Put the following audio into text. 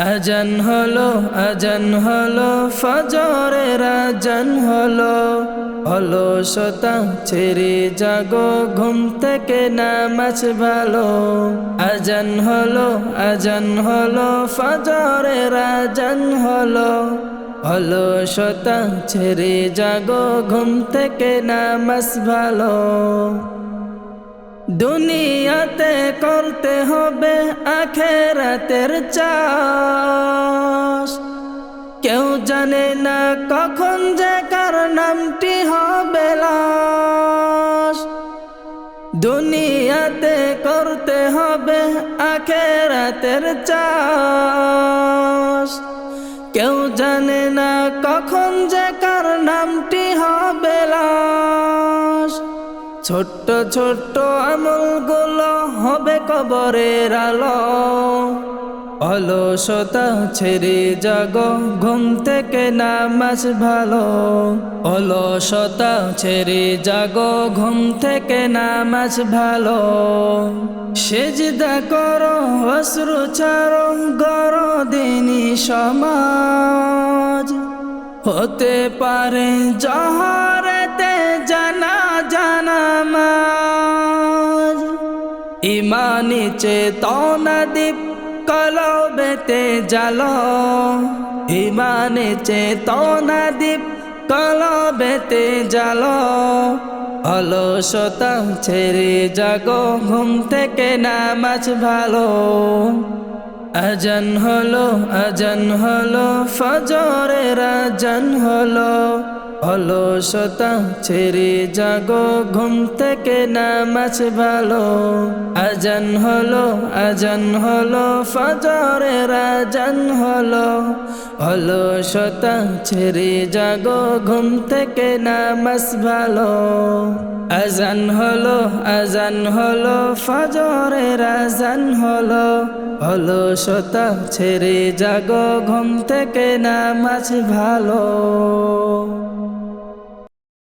আজান হলো আজান হলো, ফজরের আজান হলো। হলো শতা ছেড়ে জাগো, ঘুম থেকে নামাজ ভালো। আজান হলো আজান হলো, ফজরের আজান হলো। হলো শতা ছেড়ে জাগো, ঘুম থেকে নামাজ ভালো। দুনিয়াতে করতে হবে আখেরাতের চাষ। কেউ জানে না কখন যে কার নামটি হবে দুনিয়াতে করতে হবে আখেরাতের চাষ। কেউ জানে না কখন ছোট্ট ছোট্ট আমলগুলো হবে কবরের আলো। অলসতা ছেড়ে জাগ, ঘুম থেকে নামাজ ভালো। অলসতা ছেড়ে জাগ, ঘুম থেকে নামাজ ভালো। সেজদা করো, অশ্রু ছাড়ো গর দিনী সমাজ। হতে পারে জহরেতে জানা জানা মাজ ইমানি চেতনা দীপ কলবেতে জালো ইমানে চেতনা দীপ কলবেতে জালো অলসতা ছেড়ে জাগো, ঘুম থেকে নামাজ ভালো। আজান হলো আজান হলো, ফজরের আজান হলো। হলো শতা ছেড়ে জাগো, ঘুম থেকে নামাজ ভালো। আজান হলো আজান হলো, ফজরের আজান হলো। শতা ছেড়ে জাগো, ঘুম থেকে নামাজ ভালো। আজান হলো আজান হলো, ফজরের আজান হলো। শতা ছেড়ে জাগো, ঘুম থেকে নামাজ ভালো।